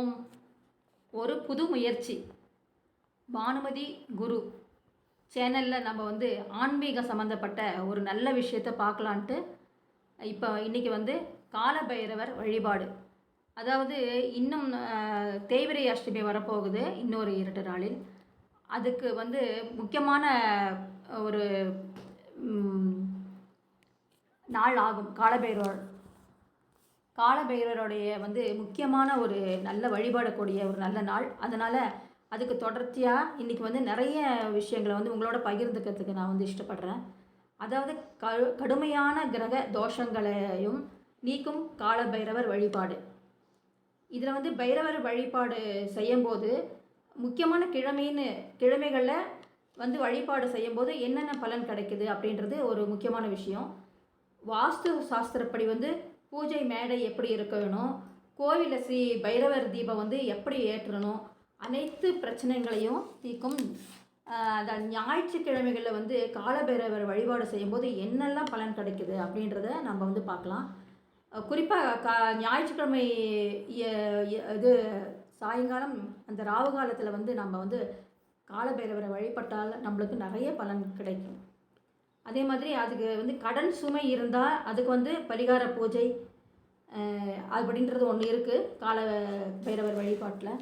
ஓம் ஒரு புது முயற்சி. பானுமதி குரு சேனலில் நம்ம வந்து ஆன்மீக சம்மந்தப்பட்ட ஒரு நல்ல விஷயத்தை பார்க்கலான்ட்டு இப்போ இன்றைக்கி வந்து காலபைரவர் வழிபாடு. அதாவது இன்னும் தேவிரை தேய்பிரை அஷ்டமி வரப்போகுது இன்னொரு இரண்டு நாளில். அதுக்கு வந்து முக்கியமான ஒரு நாள் ஆகும் காலபைரவர் காலபைரவருடைய வந்து முக்கியமான ஒரு நல்ல வழிபாடக்கூடிய ஒரு நல்ல நாள். அதனால் அதுக்கு தொடர்ச்சியாக இன்றைக்கி வந்து நிறைய விஷயங்களை வந்து உங்களோட பகிர்ந்துக்கிறதுக்கு நான் வந்து இஷ்டப்படுறேன். அதாவது க கடுமையான கிரக தோஷங்களையும் நீக்கும் காலபைரவர் வழிபாடு. இதில் வந்து பைரவர் வழிபாடு செய்யும்போது முக்கியமான கிழமைன்னு கிழமைகளில் வந்து வழிபாடு செய்யும்போது என்னென்ன பலன் கிடைக்குது அப்படின்றது ஒரு முக்கியமான விஷயம். வாஸ்து சாஸ்திரப்படி வந்து பூஜை மேடை எப்படி இருக்கணும் கோவிலில் ஸ்ரீ பைரவர் தீபம் வந்து எப்படி ஏற்றணும்? அனைத்து பிரச்சனைகளையும் தீர்க்கும் அந்த ஞாயிற்றுக்கிழமைகளில் வந்து காலபைரவர் வழிபாடு செய்யும்போது என்னெல்லாம் பலன் கிடைக்குது அப்படின்றத நம்ம வந்து பார்க்கலாம். குறிப்பாக கா ஞாயிற்றுக்கிழமை இது சாயங்காலம் அந்த ராவு காலத்தில் வந்து நம்ம வந்து காலபைரவரை வழிபட்டால் நம்மளுக்கு நிறைய பலன் கிடைக்கும். அதே மாதிரி அதுக்கு வந்து கடன் சுமை இருந்தால் அதுக்கு வந்து பரிகார பூஜை அப்படின்றது ஒன்று இருக்குது கால பைரவர் வழிபாட்டில்.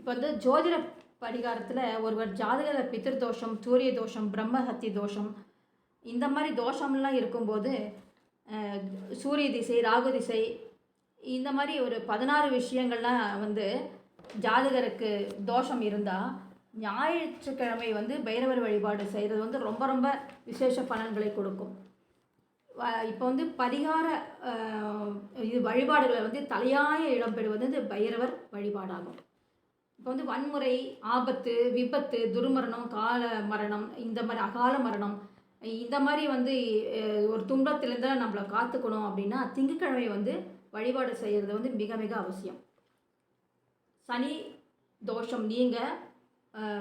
இப்போ வந்து ஜோதிட பரிகாரத்தில் ஒருவர் ஜாதக பித்திரு தோஷம் சூரிய தோஷம் பிரம்மஹத்தி தோஷம் இந்த மாதிரி தோஷம்லாம் இருக்கும்போது சூரிய திசை ராகு திசை இந்த மாதிரி ஒரு பதினாறு விஷயங்கள்லாம் வந்து ஜாதகருக்கு தோஷம் இருந்தால் ஞாயிற்றுக்கிழமை வந்து பைரவர் வழிபாடு செய்கிறது வந்து ரொம்ப ரொம்ப விசேஷ பலன்களை கொடுக்கும். வ- இப்போ வந்து பரிகார இது வழிபாடுகளை வந்து தலையாய இடம்பெறுவது வந்து பைரவர் வழிபாடாகும். இப்போ வந்து வன்முறை ஆபத்து விபத்து துர்மரணம் கால மரணம் இந்த மாதிரி அகால மரணம் இந்த மாதிரி வந்து ஒரு துன்பத்திலேருந்து நம்மளை காத்துக்கணும் அப்படின்னா திங்கக்கிழமை வந்து வழிபாடு செய்கிறது வந்து மிக மிக அவசியம். சனி தோஷம் நீங்கள்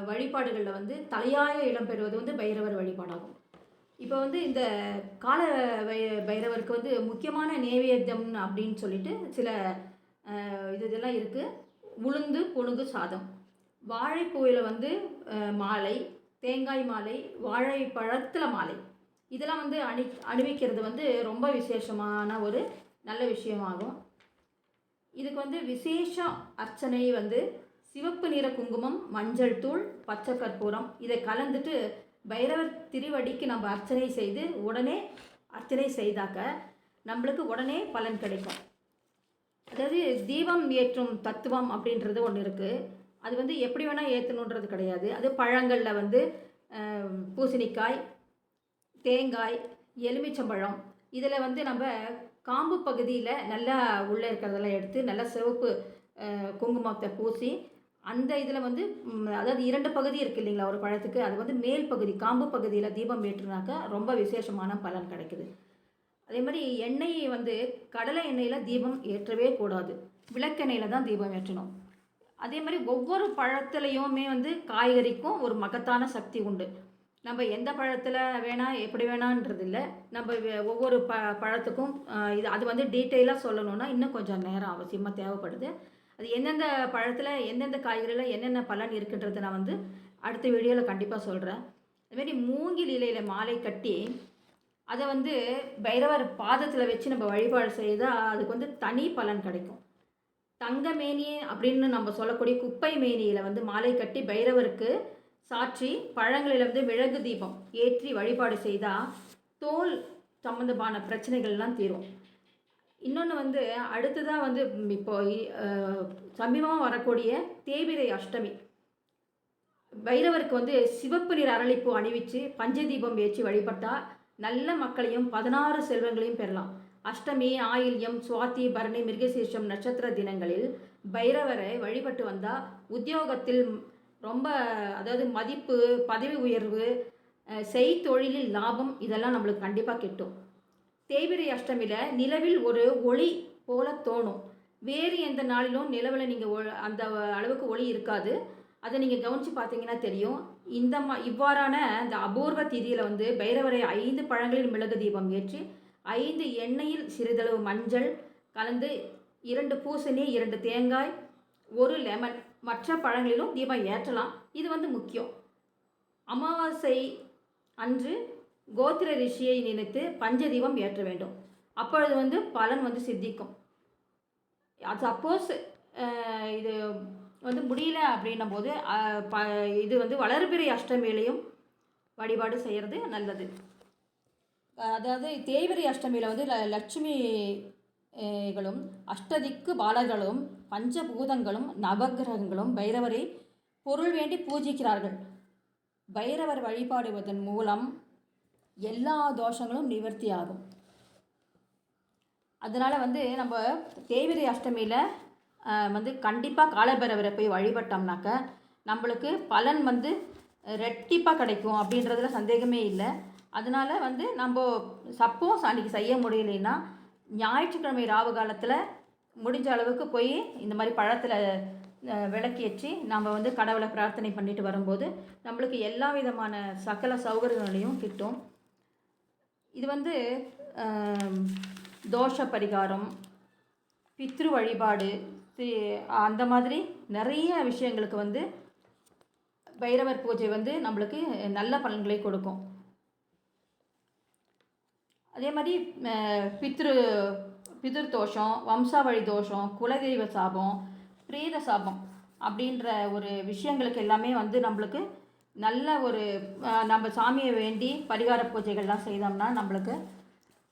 வழிபாடுகளில் வந்து தலையாய இடம் பெறுவது வந்து பைரவர் வழிபாடாகும். இப்போ வந்து இந்த கால வை பைரவருக்கு வந்து முக்கியமான நைவேத்தியம் அப்படின்னு சொல்லிட்டு சில இது இதெல்லாம் இருக்குது உளுந்து புழுங்கு சாதம். வாழைப்பூவில் வந்து மாலை தேங்காய் மாலை வாழைப்பழத்தில் மாலை. இதெல்லாம் வந்து அணி அணிவிக்கிறது வந்து ரொம்ப விசேஷமான ஒரு நல்ல விஷயமாகும். இதுக்கு வந்து விசேஷ அர்ச்சனை வந்து சிவப்பு நிற குங்குமம் மஞ்சள் தூள் பச்சை கற்பூரம். இதை கலந்துட்டு பைரவர் திருவடிக்கு நம்ம அர்ச்சனை செய்து உடனே அர்ச்சனை செய்தாக்க நம்மளுக்கு உடனே பலன் கிடைக்கும். அதாவது தீபம் ஏற்றும் தத்துவம் அப்படின்றது ஒன்று இருக்குது அது வந்து எப்படி வேணால் ஏற்றணுன்றது கிடையாது. அது பழங்களில் வந்து பூசணிக்காய் தேங்காய் எலுமிச்சம்பழம். இதில் வந்து நம்ம காம்பு பகுதியில் நல்லா உள்ளே இருக்கிறதெல்லாம் எடுத்து நல்லா சிவப்பு குங்குமத்தை பூசி அந்த இதில் வந்து அதாவது இரண்டு பகுதி இருக்குது இல்லைங்களா ஒரு பழத்துக்கு. அது வந்து மேல் பகுதி காம்பு பகுதியில் தீபம் ஏற்றுனாக்கா ரொம்ப விசேஷமான பலன் கிடைக்குது. அதே மாதிரி எண்ணெயை வந்து கடலை எண்ணெயில் தீபம் ஏற்றவே கூடாது. விளக்கெண்ணெயில் தான் தீபம் ஏற்றணும். அதே மாதிரி ஒவ்வொரு பழத்துலையுமே வந்து காய்கறிக்கும் ஒரு மகத்தான சக்தி உண்டு. நம்ம எந்த பழத்தில் வேணால் எப்படி வேணான்றது இல்லை. நம்ம ஒவ்வொரு ப பழத்துக்கும் இது அது வந்து டீட்டெயிலாக சொல்லணுன்னா இன்னும் கொஞ்சம் நேரம் அவசியமாக தேவைப்படுது. அது எந்தெந்த பழத்தில் எந்தெந்த காய்கறியில் என்னென்ன பலன் இருக்குன்றதை நான் வந்து அடுத்த வீடியோவில் கண்டிப்பாக சொல்கிறேன் அதுமாரி மூங்கில் இலையில் மாலை கட்டி அதை வந்து பைரவர் பாதத்தில் வச்சு நம்ம வழிபாடு செய்தால் அதுக்கு வந்து தனி பலன் கிடைக்கும். தங்க மேனி அப்படின்னு நம்ம சொல்லக்கூடிய குப்பை மேனியில் வந்து மாலை கட்டி பைரவருக்கு சாற்றி பழங்களில் வந்து விறகு தீபம் ஏற்றி வழிபாடு செய்தால் தோல் சம்மந்தமான பிரச்சனைகள்லாம் தீரும். இன்னொன்று வந்து அடுத்ததாக வந்து இப்போ சமீபமாக வரக்கூடிய தேவிரை அஷ்டமி. பைரவருக்கு வந்து சிவப்பு நீர் அரளிப்பூ அணிவிச்சு பஞ்சதீபம் ஏற்றி வழிபட்டால் நல்ல மக்களையும் பதினாறு செல்வங்களையும் பெறலாம். அஷ்டமி ஆயில்யம் சுவாதி பரணி மிருகசீர்ஷம் நட்சத்திர தினங்களில் பைரவரை வழிபட்டு வந்தால் உத்தியோகத்தில் ரொம்ப அதாவது மதிப்பு பதவி உயர்வு செய்தொழிலில் லாபம் இதெல்லாம் நம்மளுக்கு கண்டிப்பாக கிட்டும். தேய்பிரை அஷ்டமியில் நிலவில் ஒரு ஒளி போல தோணும். வேறு எந்த நாளிலும் நிலவில் நீங்கள் அந்த அளவுக்கு ஒளி இருக்காது. அதை நீங்கள் கவனித்து பார்த்தீங்கன்னா தெரியும். இந்த மா இவ்வாறான இந்த அபூர்வ திதியில் வந்து பைரவரை ஐந்து பழங்களில் மிளகு தீபம் ஏற்றி ஐந்து எண்ணெயில் சிறிதளவு மஞ்சள் கலந்து இரண்டு பூசணி இரண்டு தேங்காய் ஒரு லெமன் மற்ற பழங்களிலும் தீபம் ஏற்றலாம். இது வந்து முக்கியம். அமாவாசை அன்று கோத்திர ரிஷியை நினைத்து பஞ்சதீபம் ஏற்ற வேண்டும். அப்பொழுது வந்து பலன் வந்து சித்திக்கும். சப்போஸ் இது வந்து முடியல அப்படின்னும் போது ப இது வந்து வளர்பிறை அஷ்டமியிலையும் வழிபாடு செய்கிறது நல்லது. அதாவது தேய்பிரை அஷ்டமியில் வந்து ல- லட்சுமிகளும் அஷ்டதிக்கு பாலர்களும் பஞ்சபூதங்களும் நவக்கிரகங்களும் பைரவரை பொருள் வேண்டி பூஜிக்கிறார்கள். பைரவர் வழிபாடுவதன் மூலம் எல்லா தோஷங்களும் நிவர்த்தி ஆகும். அதனால் வந்து நம்ம தேவிரை அஷ்டமியில் வந்து கண்டிப்பாக காலபைரவரை போய் வழிபட்டோம்னாக்க நம்மளுக்கு பலன் வந்து ரெட்டிப்பாக கிடைக்கும் அப்படின்றதுல சந்தேகமே இல்லை. அதனால் வந்து நம்ம சப்போஸ் அன்றைக்கி செய்ய முடியலைன்னா ஞாயிற்றுக்கிழமை ராவு காலத்தில் முடிஞ்ச அளவுக்கு போய் இந்த மாதிரி பழத்தில் விளக்கி வச்சு நம்ம வந்து கடவுளை பிரார்த்தனை பண்ணிட்டு வரும்போது நம்மளுக்கு எல்லா விதமான சகல சௌகரியங்களையும் கிட்டும். இது வந்து தோஷ பரிகாரம் பித்ரு வழிபாடு அந்த மாதிரி நிறைய விஷயங்களுக்கு வந்து பைரவர் பூஜை வந்து நம்மளுக்கு நல்ல பலன்களை கொடுக்கும். அதே மாதிரி பித்ரு பிதிர் தோஷம் வம்சாவழி தோஷம் குலதெய்வ சாபம் பிரேத சாபம் அப்படின்ற ஒரு விஷயங்களுக்கு எல்லாமே வந்து நம்மளுக்கு நல்ல ஒரு நம்ம சாமியை வேண்டி பரிகார பூஜைகள்லாம் செய்தோம்னா நம்மளுக்கு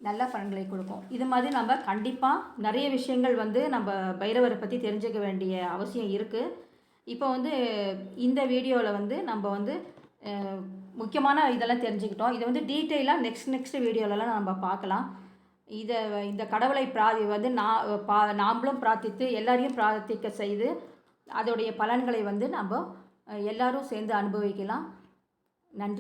நல்ல பலன்களை கொடுக்கும். இது மாதிரி நம்ம கண்டிப்பாக நிறைய விஷயங்கள் வந்து நம்ம பைரவரை பற்றி தெரிஞ்சுக்க வேண்டிய அவசியம் இருக்குது இப்போ வந்து இந்த வீடியோவில் வந்து நம்ம வந்து முக்கியமான இதெல்லாம் தெரிஞ்சுக்கிட்டோம். இதை வந்து டீட்டெயிலாக நெக்ஸ்ட் நெக்ஸ்ட் வீடியோலலாம் நம்ம பார்க்கலாம். இதை இந்த கடவுளை பிராதி வந்து நான் பா நாமளும் பிரார்த்தித்து எல்லாரையும் பிரார்த்திக்க செய்து அதோடைய பலன்களை வந்து நம்ம எல்லாரும் சேர்ந்து அனுபவிக்கலாம். நன்றி.